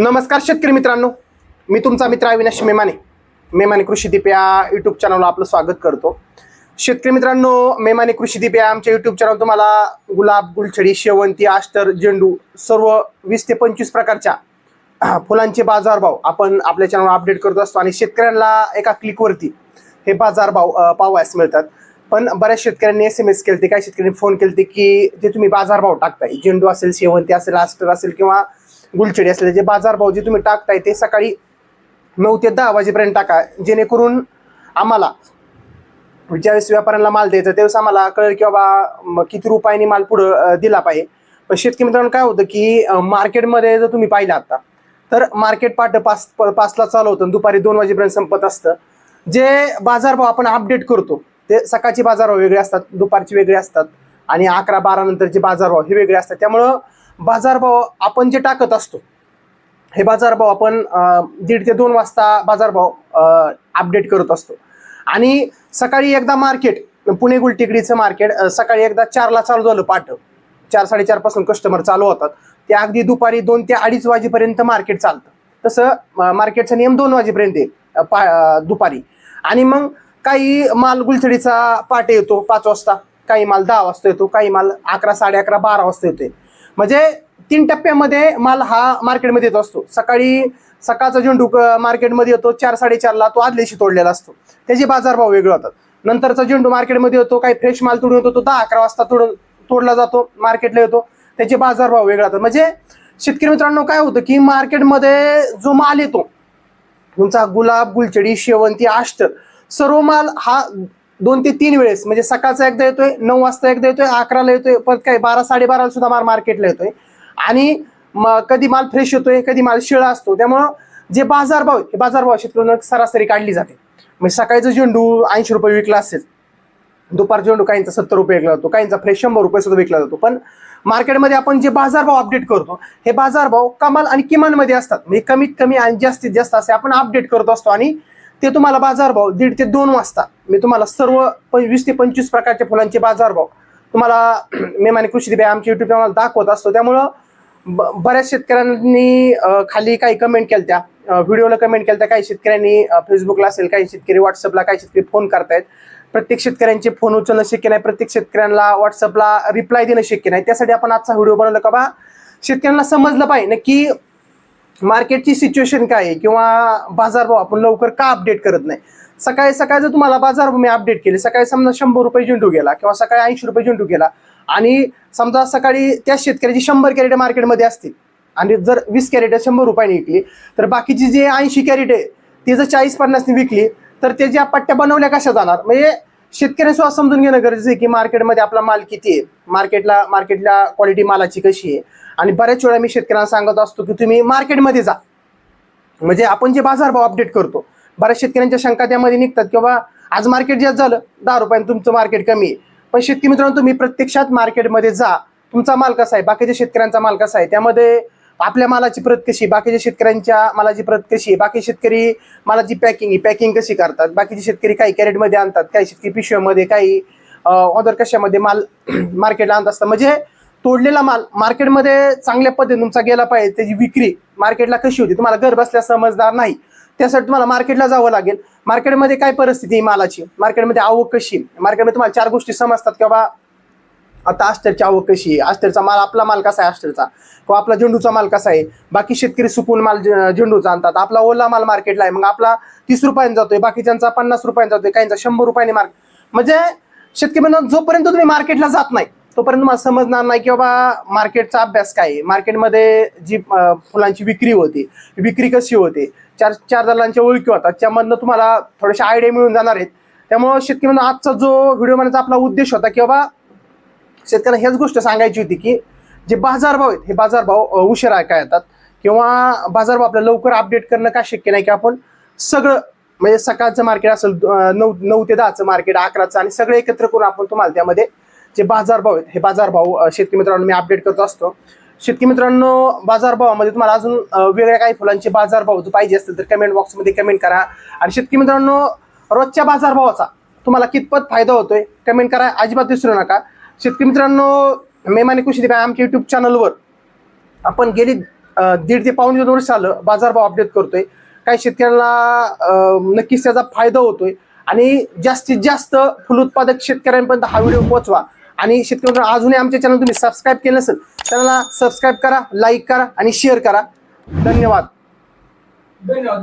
नमस्कार शेतकरी मित्रांनो. मी तुमचा मित्र अविनाश मेमाने. मेमाने कृषीदीप या युट्यूब चॅनलला आपलं स्वागत करतो. शेतकरी मित्रांनो मेमाने कृषीदीप या आमच्या युट्यूब चॅनल तुम्हाला गुलाब गुलछडी शेवंती आष्टर झेंडू सर्व वीस ते पंचवीस प्रकारच्या फुलांचे बाजारभाव आपण आपल्या चॅनलवर अपडेट करत असतो आणि शेतकऱ्यांना एका क्लिकवरती हे बाजारभाव पाहावयास मिळतात. पण बऱ्याच शेतकऱ्यांनी एस एम एस केलते काही शेतकऱ्यांनी फोन केलते की जे तुम्ही बाजारभाव टाकताय झेंडू असेल शेवंती असेल आस्टर असेल किंवा गुलछडी असलेले जे बाजारभाव जे तुम्ही टाकताय ते सकाळी नऊ ते दहा वाजेपर्यंत टाका. जेणेकरून आम्हाला ज्यावेळेस व्यापाऱ्यांना माल द्यायचा त्यावेळेस आम्हाला कळेल की बाबा किती रुपयांनी माल पुढं दिला पाहिजे. पण शेतकरी मित्रांनो काय होतं की मार्केटमध्ये जर तुम्ही पाहिलं आता तर मार्केट पाठ पाच प- पाचला चालू होतं आणि दुपारी दोन वाजेपर्यंत संपत असतं. जे बाजारभाव आपण अपडेट करतो ते सकाळचे बाजारभाव वेगळे असतात दुपारचे वेगळे असतात आणि अकरा बारा नंतरचे बाजारभाव हे वेगळे असतात. त्यामुळं बाजारभाव आपण जे टाकत असतो हे बाजारभाव आपण दीड ते दोन वाजता बाजारभाव अपडेट करत असतो. आणि सकाळी एकदा मार्केट पुणे गुलटेकडीचं मार्केट सकाळी एकदा चारला चालू झालं पाठ. चार साडेचारपासून कस्टमर चालू होतात. ते अगदी दुपारी दोन ते अडीच वाजेपर्यंत मार्केट चालतं. तसं मार्केटचा नियम दोन वाजेपर्यंत आहे पा दुपारी. आणि मग काही माल गुलछडीचा पाट येतो पाच वाजता. काही माल दहा वाजता येतो काही माल अकरा साडे अकरा बारा वाजता येतोय. म्हणजे तीन टप्प्यामध्ये माल हा मार्केटमध्ये येत असतो. सकाळी सकाळचा झेंडू क- मार्केटमध्ये येतो चार साडेचारला तो आदल्याशी तोडलेला असतो. त्याचे बाजारभाव वेगळे होतात. नंतरचा झेंडू मार्केटमध्ये येतो काही फ्रेश माल तोडून येतो तो दहा अकरा वाजता तोड तोडला जातो मार्केटला येतो. त्याचे बाजारभाव वेगळे होतात. म्हणजे शेतकरी मित्रांनो काय होतं की मार्केटमध्ये जो माल येतो तुमचा गुलाब गुलचडी शेवंती आष्ट सर्व माल हा दोन ते तीन वेळेस. म्हणजे सकाळचा एकदा येतोय नऊ वाजता एकदा येतोय अकराला येतोय परत काय बारा साडेबाराला सुद्धा माल मार्केटला येतोय. आणि कधी माल फ्रेश येतोय कधी माल शिळा असतो. त्यामुळं जे बाजारभाव आहेत, हे बाजारभाव शेतकऱ्यांना सरासरी काढली जाते. म्हणजे सकाळचं झेंडू ऐंशी रुपये विकला असेल दुपार झेंडू काहींचा सत्तर रुपये विकला जातो काहींचा फ्रेश शंभर रुपये सुद्धा विकला जातो. पण मार्केटमध्ये आपण जे बाजारभाव अपडेट करतो हे बाजारभाव कमाल आणि किमानमध्ये असतात. म्हणजे कमीत कमी आणि जास्तीत जास्त असे आपण अपडेट करत असतो आणि ते तुम्हाला बाजारभाव दीड ते दोन वाजता. मी तुम्हाला सर्व प- वीस ते पंचवीस प्रकारच्या फुलांचे बाजारभाव तुम्हाला मेमाने कृषी दिबे आमच्या युट्यूब चॅनल दाखवत असतो. त्यामुळं ब- बऱ्याच शेतकऱ्यांनी खाली काही कमेंट केल्या त्या व्हिडिओला कमेंट केल्या काही शेतकऱ्यांनी फेसबुकला असेल काही शेतकरी व्हॉट्सअपला काही शेतकरी फोन करतायत. प्रत्येक शेतकऱ्यांचे फोन उचलणं शक्य नाही. प्रत्येक शेतकऱ्यांना व्हॉट्सअपला रिप्लाय देणं शक्य नाही. त्यासाठी आपण आजचा व्हिडिओ बनवला का बा? शेतकऱ्यांना समजलं पाहिजे की मार्केटची सिच्युएशन काय आहे किंवा बाजारभाव आपण लवकर का अपडेट करत नाही? सकाळी सकाळी जर तुम्हाला बाजारभाव मी अपडेट केले सकाळी समजा शंभर रुपये झेंडू गेला किंवा सकाळी ऐंशी रुपये झेंडू गेला आणि समजा सकाळी त्या शेतकऱ्याची शंभर कॅरेट मार्केटमध्ये असतील आणि जर वीस कॅरेट शंभर रुपयाने विकली तर बाकीची जे ऐंशी कॅरेट आहे ती जर चाळीस पन्नासने विकली तर त्याच्या पट्ट्या बनवल्या कशा जाणार? म्हणजे शेतकऱ्यांनी सुद्धा समजून घेणं गरजेचं आहे की मार्केटमध्ये आपला माल किती आहे? मार्केटला मार्केटला क्वालिटी मालाची कशी आहे? आणि बऱ्याच वेळा मी शेतकऱ्यांना सांगत असतो की तुम्ही मार्केटमध्ये जा. म्हणजे आपण जे बाजारभाव अपडेट करतो बऱ्याच शेतकऱ्यांच्या शंका त्यामध्ये निघतात की बाबा आज मार्केट जास्त झालं दहा रुपयानं तुमचं मार्केट कमी आहे. पण शेतकरी मित्रांनो तुम्ही प्रत्यक्षात मार्केटमध्ये जा. तुमचा माल कसा आहे? बाकीच्या शेतकऱ्यांचा माल कसा आहे? त्यामध्ये आपल्या मालाची प्रत कशी बाकीच्या शेतकऱ्यांच्या मालाची प्रत कशी बाकी शेतकरी मालाची पॅकिंग पॅकिंग कशी करतात? बाकीचे शेतकरी काही कॅरेटमध्ये आणतात? काही शेतकरी पिशव्यामध्ये? काही ऑदर कशामध्ये माल मार्केटला आणत असतात? म्हणजे तोडलेला माल मार्केटमध्ये चांगल्या पद्धतीने तुमचा गेला पाहिजे. त्याची विक्री मार्केटला कशी होती? तुम्हाला घर बसल्या समजदार नाही. त्यासाठी तुम्हाला मार्केटला जावं लागेल. मार्केटमध्ये काय परिस्थिती आहे मालाची? मार्केटमध्ये आवक कशी मार्केटमध्ये तुम्हाला चार गोष्टी समजतात किंवा आता आस्टरची आवक कशी आहे? आस्टरचा माल आपला माल कसा आहे आस्टरचा किंवा आपला झेंडूचा माल कसा आहे? बाकी शेतकरी सुकून माल झेंडूचा आणतात. आपला ओला माल मार्केटला आहे. मग आपला तीस रुपयांनी जातोय बाकीच्यांचा पन्नास रुपयांनी जातोय काहींचा शंभर रुपयांनी मार्क. म्हणजे शेतकरी मित्रांनो, जोपर्यंत तुम्ही मार्केटला जात नाही तोपर्यंत मला समजणार नाही की बाबा मार्केटचा अभ्यास काय आहे. मार्केटमध्ये जी फुलांची विक्री होती विक्री कशी होते चार चार दलांच्या ओळखी होतात त्यामधनं तुम्हाला थोडेसे आयडिया मिळून जाणार आहेत. त्यामुळं शेतकरी म्हणून आजचा जो व्हिडिओ म्हणायचा आपला उद्देश होता की बाबा शेतकऱ्यांना हेच गोष्ट सांगायची होती की जे बाजारभाव आहेत हे बाजारभाव अ, उशिरा काय येतात किंवा बाजारभाव आपल्याला लवकर अपडेट करणं का शक्य नाही की आपण सगळं म्हणजे सकाळचं मार्केट असेल नऊ नऊ ते दहाचं मार्केट अकराचं आणि सगळं एकत्र करून आपण तुम्हाला त्यामध्ये जे बाजारभाव आहेत हे बाजारभाव शेतकरी मित्रांनो मी अपडेट करत असतो. शेतकरी मित्रांनो बाजारभावामध्ये तुम्हाला अजून वेगळ्या काही फुलांचे बाजारभाव जर पाहिजे असतील तर कमेंट बॉक्समध्ये कमेंट करा. आणि शेतकरी मित्रांनो रोजच्या बाजारभावाचा तुम्हाला कितपत फायदा होतोय कमेंट करा. अजिबात विसरू नका. शेतकरी मित्रांनो मेमाने कृषी दिपा आमच्या युट्यूब चॅनलवर आपण गेली दीड ते पावणे दोन वर्ष झालं बाजारभाव अपडेट करतोय. काही शेतकऱ्यांना नक्कीच त्याचा फायदा होतोय. आणि जास्तीत जास्त फुल उत्पादक शेतकऱ्यांपर्यंत हा व्हिडिओ पोहोचवा. आणि शेतकऱ्यांना अजूनही आमच्या चॅनल तुम्ही सबस्क्राईब केलं नसेल चॅनलला सबस्क्राईब करा लाईक करा आणि शेअर करा. धन्यवाद. धन्यवाद.